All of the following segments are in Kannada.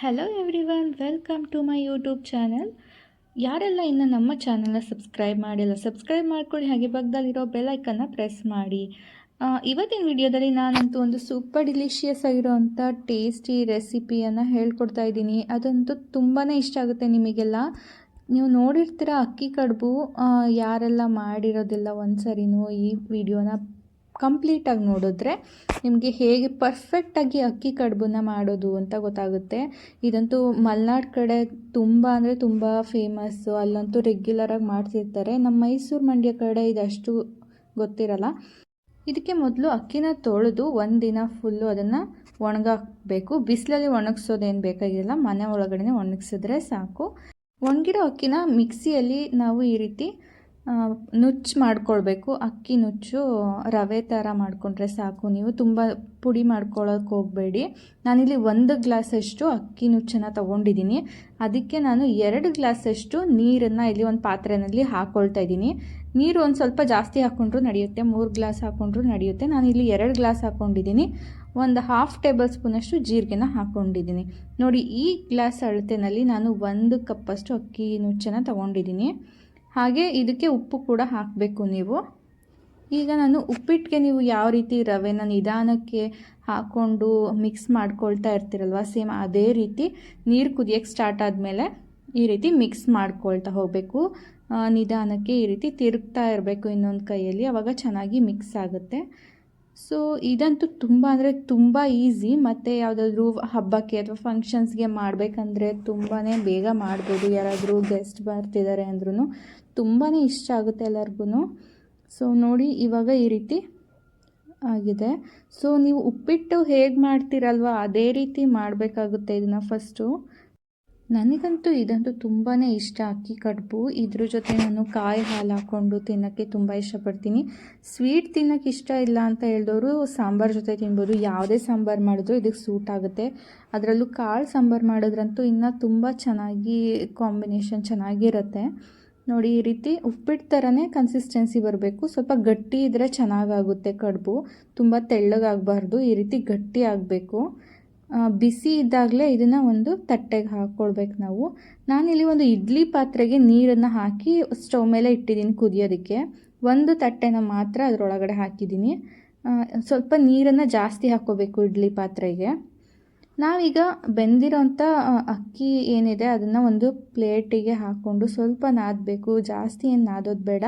Hello everyone welcome to my YouTube channel ಯಾರೆಲ್ಲ ಇನ್ನು ನಮ್ಮ ಚಾನಲ್ನ ಸಬ್ಸ್ಕ್ರೈಬ್ ಮಾಡಿಲ್ಲ ಸಬ್ಸ್ಕ್ರೈಬ್ ಮಾಡ್ಕೊಳ್ಳಿ, ಹಾಗೆ ಪಕ್ಕದಲ್ಲಿರೋ ಬೆಲೈಕನ್ನು ಪ್ರೆಸ್ ಮಾಡಿ. ಇವತ್ತಿನ ವಿಡಿಯೋದಲ್ಲಿ ನಾನಂತೂ ಒಂದು ಸೂಪರ್ ಡಿಲಿಷಿಯಸ್ ಆಗಿರೋವಂಥ ಟೇಸ್ಟಿ ರೆಸಿಪಿಯನ್ನು ಹೇಳ್ಕೊಡ್ತಾ ಇದ್ದೀನಿ. ಅದಂತೂ ತುಂಬಾ ಇಷ್ಟ ಆಗುತ್ತೆ ನಿಮಗೆಲ್ಲ. ನೀವು ನೋಡಿರ್ತೀರ ಅಕ್ಕಿ ಕಡುಬು ಯಾರೆಲ್ಲ ಮಾಡಿರೋದಿಲ್ಲ ಒಂದು ಸರಿನೂ ಈ ವಿಡಿಯೋನ ಕಂಪ್ಲೀಟಾಗಿ ನೋಡಿದ್ರೆ ನಿಮಗೆ ಹೇಗೆ ಪರ್ಫೆಕ್ಟಾಗಿ ಅಕ್ಕಿ ಕಡುಬನ್ನ ಮಾಡೋದು ಅಂತ ಗೊತ್ತಾಗುತ್ತೆ. ಇದಂತೂ ಮಲೆನಾಡು ಕಡೆ ತುಂಬ ಅಂದರೆ ತುಂಬ ಫೇಮಸ್ಸು ಅಲ್ಲಂತೂ ರೆಗ್ಯುಲರಾಗಿ ಮಾಡ್ತಿರ್ತಾರೆ. ನಮ್ಮ ಮೈಸೂರು ಮಂಡ್ಯ ಕಡೆ ಇದಷ್ಟು ಗೊತ್ತಿರಲ್ಲ. ಇದಕ್ಕೆ ಮೊದಲು ಅಕ್ಕಿನ ತೊಳೆದು ಒಂದು ದಿನ ಫುಲ್ಲು ಅದನ್ನು ಒಣಗಾಕಬೇಕು. ಬಿಸಿಲಲ್ಲಿ ಒಣಗಿಸೋದೇನು ಬೇಕಾಗಿಲ್ಲ ಮನೆ ಒಳಗಡೆ ಒಣಗಿಸಿದ್ರೆ ಸಾಕು. ಒಣಗಿರೋ ಅಕ್ಕಿನ ಮಿಕ್ಸಿಯಲ್ಲಿ ನಾವು ಈ ರೀತಿ ನುಚ್ಚು ಮಾಡ್ಕೊಳ್ಬೇಕು. ಅಕ್ಕಿ ನುಚ್ಚು ರವೆ ಥರ ಮಾಡಿಕೊಂಡ್ರೆ ಸಾಕು. ನೀವು ತುಂಬ ಪುಡಿ ಮಾಡ್ಕೊಳ್ಳೋಕೆ ಹೋಗಬೇಡಿ. ನಾನಿಲ್ಲಿ ಒಂದು ಗ್ಲಾಸಷ್ಟು ಅಕ್ಕಿ ನುಚ್ಚನ್ನು ತೊಗೊಂಡಿದ್ದೀನಿ. ಅದಕ್ಕೆ ನಾನು ಎರಡು ಗ್ಲಾಸಷ್ಟು ನೀರನ್ನು ಇಲ್ಲಿ ಒಂದು ಪಾತ್ರೆಯಲ್ಲಿ ಹಾಕ್ಕೊಳ್ತಾ ಇದ್ದೀನಿ. ನೀರು ಒಂದು ಸ್ವಲ್ಪ ಜಾಸ್ತಿ ಹಾಕ್ಕೊಂಡ್ರೂ ನಡೆಯುತ್ತೆ. ಮೂರು ಗ್ಲಾಸ್ ಹಾಕ್ಕೊಂಡ್ರೂ ನಡೆಯುತ್ತೆ. ನಾನು ಇಲ್ಲಿ ಎರಡು ಗ್ಲಾಸ್ ಹಾಕ್ಕೊಂಡಿದ್ದೀನಿ ಒಂದು ಹಾಫ್ ಟೇಬಲ್ ಸ್ಪೂನಷ್ಟು ಜೀರಿಗೆನ ಹಾಕ್ಕೊಂಡಿದ್ದೀನಿ ನೋಡಿ, ಈ ಗ್ಲಾಸ್ ಅಳತೆನಲ್ಲಿ ನಾನು ಒಂದು ಕಪ್ಪಷ್ಟು ಅಕ್ಕಿ ನುಚ್ಚನ್ನು ತೊಗೊಂಡಿದ್ದೀನಿ. ಹಾಗೆ ಇದಕ್ಕೆ ಉಪ್ಪು ಕೂಡ ಹಾಕಬೇಕು ನೀವು. ಈಗ ನಾನು ಉಪ್ಪಿಟ್ಟಿಗೆ ನೀವು ಯಾವ ರೀತಿ ರವೆನ ನಿಧಾನಕ್ಕೆ ಹಾಕ್ಕೊಂಡು ಮಿಕ್ಸ್ ಮಾಡ್ಕೊಳ್ತಾ ಇರ್ತೀರಲ್ವ ಸೇಮ್ ಅದೇ ರೀತಿ ನೀರು ಕುದಿಯೋಕ್ಕೆ ಸ್ಟಾರ್ಟ್ ಆದಮೇಲೆ ಈ ರೀತಿ ಮಿಕ್ಸ್ ಮಾಡ್ಕೊಳ್ತಾ ಹೋಗಬೇಕು. ನಿಧಾನಕ್ಕೆ ಈ ರೀತಿ ತಿರುಗ್ತಾ ಇರಬೇಕು ಇನ್ನೊಂದು ಕೈಯಲ್ಲಿ, ಅವಾಗ ಚೆನ್ನಾಗಿ ಮಿಕ್ಸ್ ಆಗುತ್ತೆ. ಸೊ ಇದಂತೂ ತುಂಬ ಅಂದರೆ ತುಂಬ ಈಸಿ ಮತ್ತು ಯಾವುದಾದ್ರೂ ಹಬ್ಬಕ್ಕೆ ಅಥವಾ ಫಂಕ್ಷನ್ಸ್ಗೆ ಮಾಡಬೇಕಂದ್ರೆ ತುಂಬಾ ಬೇಗ ಮಾಡ್ಬೋದು. ಯಾರಾದರೂ ಗೆಸ್ಟ್ ಬರ್ತಿದ್ದಾರೆ ಅಂದ್ರೂ ತುಂಬಾ ಇಷ್ಟ ಆಗುತ್ತೆ ಎಲ್ಲರಿಗೂ ಸೊ ನೋಡಿ ಇವಾಗ ಈ ರೀತಿ ಆಗಿದೆ. ಸೊ ನೀವು ಉಪ್ಪಿಟ್ಟು ಹೇಗೆ ಮಾಡ್ತೀರಲ್ವ? ಅದೇ ರೀತಿ ಮಾಡಬೇಕಾಗುತ್ತೆ ಇದನ್ನು ಫಸ್ಟು ನನಗಂತೂ ಇದಂತೂ ತುಂಬಾ ಇಷ್ಟ, ಅಕ್ಕಿ ಕಡುಬು. ಇದ್ರ ಜೊತೆ ನಾನು ಕಾಯಿ ಹಾಲು ಹಾಕ್ಕೊಂಡು ತಿನ್ನೋಕ್ಕೆ ತುಂಬ ಇಷ್ಟಪಡ್ತೀನಿ. ಸ್ವೀಟ್ ತಿನ್ನೋಕ್ಕೆ ಇಷ್ಟ ಇಲ್ಲ ಅಂತ ಹೇಳಿದವರು ಸಾಂಬಾರು ಜೊತೆ ತಿನ್ಬೋದು. ಯಾವುದೇ ಸಾಂಬಾರು ಮಾಡಿದ್ರು ಇದಕ್ಕೆ ಸೂಟ್ ಆಗುತ್ತೆ. ಅದರಲ್ಲೂ ಕಾಳು ಸಾಂಬಾರು ಮಾಡಿದ್ರಂತೂ ಇನ್ನೂ ತುಂಬ ಚೆನ್ನಾಗಿ ಕಾಂಬಿನೇಷನ್ ಚೆನ್ನಾಗಿರುತ್ತೆ. ನೋಡಿ, ಈ ರೀತಿ ಉಪ್ಪಿಟ್ಟು ಥರನೇ ಕನ್ಸಿಸ್ಟೆನ್ಸಿ ಬರಬೇಕು. ಸ್ವಲ್ಪ ಗಟ್ಟಿ ಇದ್ದರೆ ಚೆನ್ನಾಗಾಗುತ್ತೆ ಕಡುಬು. ತುಂಬ ತೆಳ್ಳಗಾಗಬಾರ್ದು. ಈ ರೀತಿ ಗಟ್ಟಿ ಆಗಬೇಕು. ಬಿಸಿ ಇದ್ದಾಗಲೇ ಇದನ್ನು ಒಂದು ತಟ್ಟೆಗೆ ಹಾಕ್ಕೊಳ್ಬೇಕು ನಾವು. ನಾನಿಲ್ಲಿ ಒಂದು ಇಡ್ಲಿ ಪಾತ್ರೆಗೆ ನೀರನ್ನು ಹಾಕಿ ಸ್ಟವ್ ಮೇಲೆ ಇಟ್ಟಿದ್ದೀನಿ ಕುದಿಯೋದಕ್ಕೆ. ಒಂದು ತಟ್ಟೆನ ಮಾತ್ರ ಅದರೊಳಗಡೆ ಹಾಕಿದ್ದೀನಿ. ಸ್ವಲ್ಪ ನೀರನ್ನು ಜಾಸ್ತಿ ಹಾಕ್ಕೋಬೇಕು ಇಡ್ಲಿ ಪಾತ್ರೆಗೆ. ನಾವೀಗ ಬೆಂದಿರೋಂಥ ಅಕ್ಕಿ ಏನಿದೆ ಅದನ್ನು ಒಂದು ಪ್ಲೇಟಿಗೆ ಹಾಕ್ಕೊಂಡು ಸ್ವಲ್ಪ ನಾದಬೇಕು, ಜಾಸ್ತಿ ಏನು ನಾದೋದು ಬೇಡ.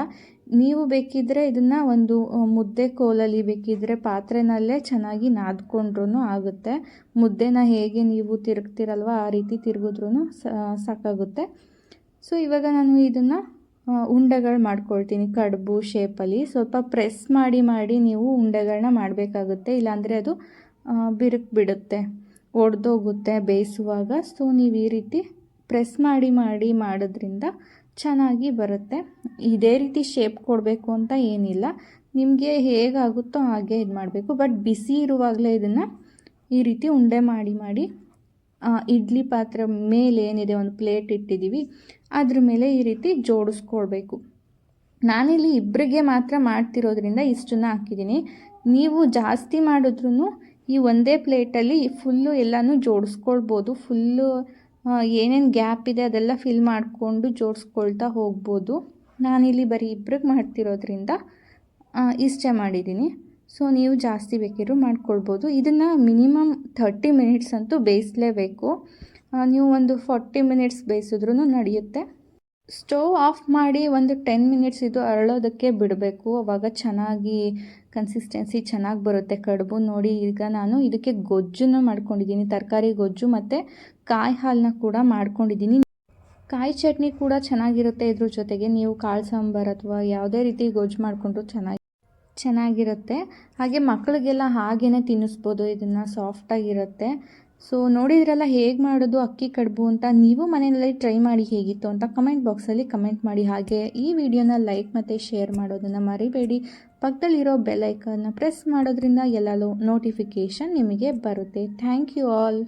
ನೀವು ಬೇಕಿದ್ದರೆ ಇದನ್ನು ಒಂದು ಮುದ್ದೆ ಕೋಲಲ್ಲಿ ಬೇಕಿದ್ದರೆ ಪಾತ್ರೆನಲ್ಲೇ ಚೆನ್ನಾಗಿ ನಾದ್ಕೊಂಡ್ರೂ ಆಗುತ್ತೆ. ಮುದ್ದೆನ ಹೇಗೆ ನೀವು ತಿರುಗ್ತಿರಲ್ವ ಆ ರೀತಿ ತಿರುಗಿದ್ರೂ ಸಾಕಾಗುತ್ತೆ. ಸೊ, ಇವಾಗ ನಾನು ಇದನ್ನು ಉಂಡೆಗಳು ಮಾಡ್ಕೊಳ್ತೀನಿ. ಕಡುಬು, ಶೇಪಲ್ಲಿ. ಸ್ವಲ್ಪ ಪ್ರೆಸ್ ಮಾಡಿ ಮಾಡಿ ನೀವು ಉಂಡೆಗಳನ್ನ ಮಾಡಬೇಕಾಗುತ್ತೆ. ಇಲ್ಲಾಂದರೆ ಅದು ಬಿರುಕು ಬಿಡುತ್ತೆ. ಒಡೆದೋಗುತ್ತೆ ಬೇಯಿಸುವಾಗ. ಸೊ ನೀವು ಈ ರೀತಿ ಪ್ರೆಸ್ ಮಾಡಿ ಮಾಡಿ ಮಾಡೋದ್ರಿಂದ ಚೆನ್ನಾಗಿ ಬರುತ್ತೆ. ಇದೇ ರೀತಿ ಶೇಪ್ ಕೊಡಬೇಕು ಅಂತ ಏನಿಲ್ಲ. ನಿಮಗೆ ಹೇಗಾಗುತ್ತೋ ಹಾಗೆ ಇದು ಮಾಡಬೇಕು. ಬಟ್ ಬಿಸಿ ಇರುವಾಗಲೇ ಇದನ್ನು ಈ ರೀತಿ ಉಂಡೆ ಮಾಡಿ ಮಾಡಿ ಇಡ್ಲಿ ಪಾತ್ರೆ ಮೇಲೆ ಏನಿದೆ ಒಂದು ಪ್ಲೇಟ್ ಇಟ್ಟಿದ್ದೀವಿ ಅದ್ರ ಮೇಲೆ ಈ ರೀತಿ ಜೋಡಿಸ್ಕೊಳ್ಬೇಕು ನಾನಿಲ್ಲಿ ಇಬ್ಬರಿಗೆ ಮಾತ್ರ ಮಾಡ್ತಿರೋದ್ರಿಂದ ಇಷ್ಟನ್ನ ಹಾಕಿದ್ದೀನಿ. ನೀವು ಜಾಸ್ತಿ ಮಾಡಿದ್ರೂ ಈ ಒಂದೇ ಪ್ಲೇಟಲ್ಲಿ ಫುಲ್ಲು ಎಲ್ಲನೂ ಜೋಡಿಸ್ಕೊಳ್ಬೋದು. ಫುಲ್ಲು ಏನೇನು ಗ್ಯಾಪ್ ಇದೆ ಅದೆಲ್ಲ ಫಿಲ್ ಮಾಡಿಕೊಂಡು ಜೋಡಿಸ್ಕೊಳ್ತಾ ಹೋಗ್ಬೋದು. ನಾನಿಲ್ಲಿ ಬರೀ ಇಬ್ರಿಗೆ ಮಾಡ್ತಿರೋದ್ರಿಂದ ಇಷ್ಟೇ ಮಾಡಿದ್ದೀನಿ. ಸೊ, ನೀವು ಜಾಸ್ತಿ ಬೇಕಿದ್ರು ಮಾಡ್ಕೊಳ್ಬೋದು. ಇದನ್ನು ಮಿನಿಮಮ್ ಥರ್ಟಿ ಮಿನಿಟ್ಸ್ ಅಂತೂ ಬೇಯಿಸಲೇಬೇಕು. ನೀವು ಒಂದು ಫಾರ್ಟಿ ಮಿನಿಟ್ಸ್ ಬೇಯಿಸಿದ್ರೂ ನಡೆಯುತ್ತೆ. ಸ್ಟವ್ ಆಫ್ ಮಾಡಿ ಒಂದು ಟೆನ್ ಮಿನಿಟ್ಸ್ ಇದು ಅರಳೋದಕ್ಕೆ ಬಿಡಬೇಕು. ಅವಾಗ ಚೆನ್ನಾಗಿ ಕನ್ಸಿಸ್ಟೆನ್ಸಿ ಚೆನ್ನಾಗಿ ಬರುತ್ತೆ ಕಡುಬು. ನೋಡಿ, ಈಗ ನಾನು ಇದಕ್ಕೆ ಗೊಜ್ಜನ್ನು ಮಾಡ್ಕೊಂಡಿದ್ದೀನಿ. ತರಕಾರಿ ಗೊಜ್ಜು ಮತ್ತು ಕಾಯಿ ಹಾಲನ್ನ ಕೂಡ ಮಾಡ್ಕೊಂಡಿದ್ದೀನಿ. ಕಾಯಿ ಚಟ್ನಿ ಕೂಡ ಚೆನ್ನಾಗಿರುತ್ತೆ ಇದ್ರ ಜೊತೆಗೆ. ನೀವು ಕಾಳು ಸಾಂಬಾರು ಅಥವಾ ಯಾವುದೇ ರೀತಿ ಗೊಜ್ಜು ಮಾಡಿಕೊಂಡ್ರು ಚೆನ್ನಾಗಿ ಚೆನ್ನಾಗಿರುತ್ತೆ. ಹಾಗೆ ಮಕ್ಕಳಿಗೆಲ್ಲ ಹಾಗೇ ತಿನ್ನಿಸ್ಬೋದು. ಇದನ್ನು ಸಾಫ್ಟಾಗಿರುತ್ತೆ ಸೊ ನೋಡಿದ್ರಲ್ಲ ಹೇಗೆ ಮಾಡೋದು, ಅಕ್ಕಿ ಕಡುಬು ಅಂತ ನೀವು ಮನೆಯಲ್ಲಿ ಟ್ರೈ ಮಾಡಿ ಹೇಗಿತ್ತು ಅಂತ ಕಮೆಂಟ್ ಬಾಕ್ಸಲ್ಲಿ ಕಮೆಂಟ್ ಮಾಡಿ. ಹಾಗೆ ಈ ವಿಡಿಯೋನ ಲೈಕ್ ಮತ್ತು ಶೇರ್ ಮಾಡೋದನ್ನು ಮರಿಬೇಡಿ. ಪಕ್ಕದಲ್ಲಿರೋ ಬೆಲ್ ಐಕನ್ನ ಪ್ರೆಸ್ ಮಾಡೋದ್ರಿಂದ ಎಲ್ಲ ನೋಟಿಫಿಕೇಷನ್ ನಿಮಗೆ ಬರುತ್ತೆ. Thank you all